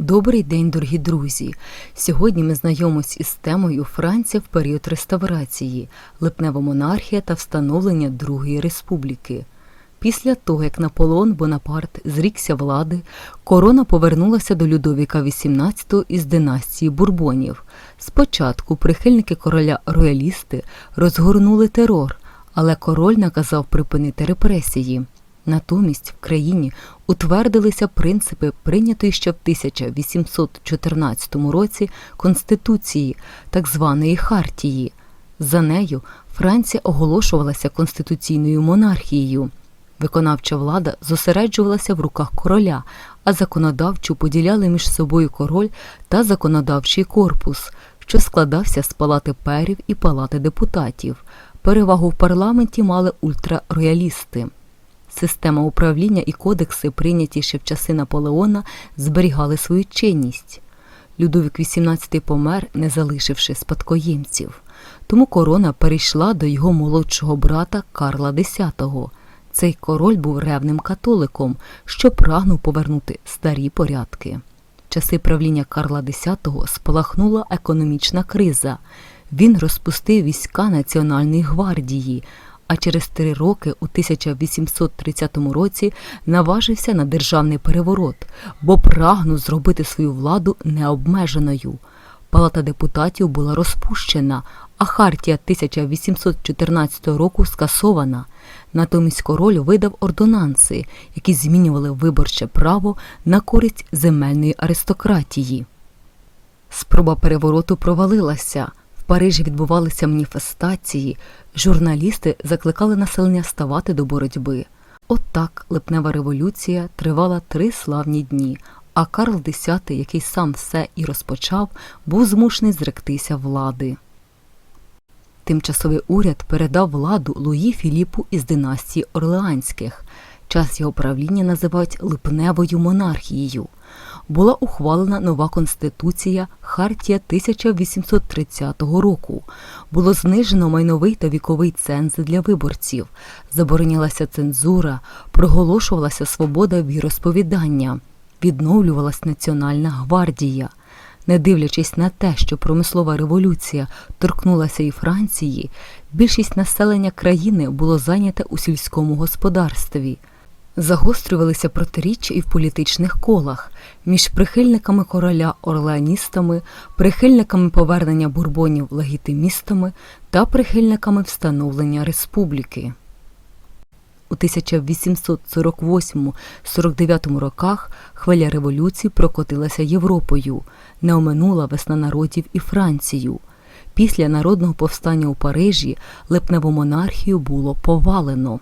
Добрий день, дорогі друзі! Сьогодні ми знайомимось із темою Франція в період реставрації, липнева монархія та встановлення Другої республіки. Після того, як Наполеон Бонапарт зрікся влади, корона повернулася до Людовіка XVIII із династії Бурбонів. Спочатку прихильники короля роялісти розгорнули терор, але король наказав припинити репресії. Натомість в країні утвердилися принципи прийнятої ще в 1814 році Конституції, так званої Хартії. За нею Франція оголошувалася конституційною монархією. Виконавча влада зосереджувалася в руках короля, а законодавчу поділяли між собою король та законодавчий корпус, що складався з палати перів і палати депутатів. Перевагу в парламенті мали ультрароялісти. Система управління і кодекси, прийняті ще в часи Наполеона, зберігали свою чинність. Людовік XVIII помер, не залишивши спадкоємців. Тому корона перейшла до його молодшого брата Карла X. Цей король був ревним католиком, що прагнув повернути старі порядки. В часи правління Карла X спалахнула економічна криза. Він розпустив війська Національної гвардії, а через три роки, у 1830 році, наважився на державний переворот, бо прагнув зробити свою владу необмеженою. Палата депутатів була розпущена, а Хартія 1814 року скасована. Натомість король видав ордонанси, які змінювали виборче право на користь земельної аристократії. Спроба перевороту провалилася. Парижі відбувалися маніфестації, журналісти закликали населення ставати до боротьби. Отак липнева революція тривала три славні дні, а Карл X, який сам все і розпочав, був змушений зректися влади. Тимчасовий уряд передав владу Луї Філіпу із династії Орлеанських. Час його правління називають липневою монархією. Була ухвалена нова конституція Хартія 1830 року. Було знижено майновий та віковий ценз для виборців, заборонялася цензура, проголошувалася свобода віросповідання, відновлювалась Національна гвардія. Не дивлячись на те, що промислова революція торкнулася і Франції, більшість населення країни було зайняте у сільському господарстві. Загострювалися протиріччя і в політичних колах між прихильниками короля орлеаністами, прихильниками повернення бурбонів легітимістами та прихильниками встановлення республіки. У 1848-49 роках хвиля революції прокотилася Європою, не оминула весна народів і Францію. Після народного повстання у Парижі липневу монархію було повалено.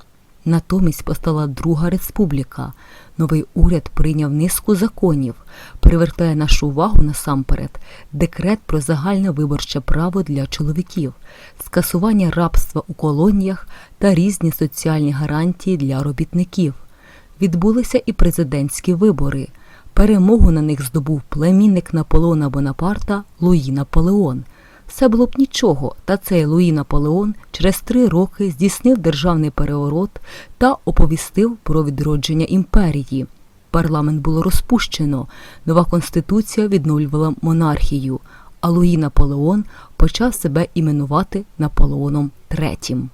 Натомість постала Друга республіка. Новий уряд прийняв низку законів, привертає нашу увагу насамперед декрет про загальне виборче право для чоловіків, скасування рабства у колоніях та різні соціальні гарантії для робітників. Відбулися і президентські вибори. Перемогу на них здобув племінник Наполеона Бонапарта Луї Наполеон. Все було б нічого, та цей Луї Наполеон через три роки здійснив державний переворот та оповістив про відродження імперії. Парламент було розпущено, нова конституція відновлювала монархію, а Луї Наполеон почав себе іменувати Наполеоном III.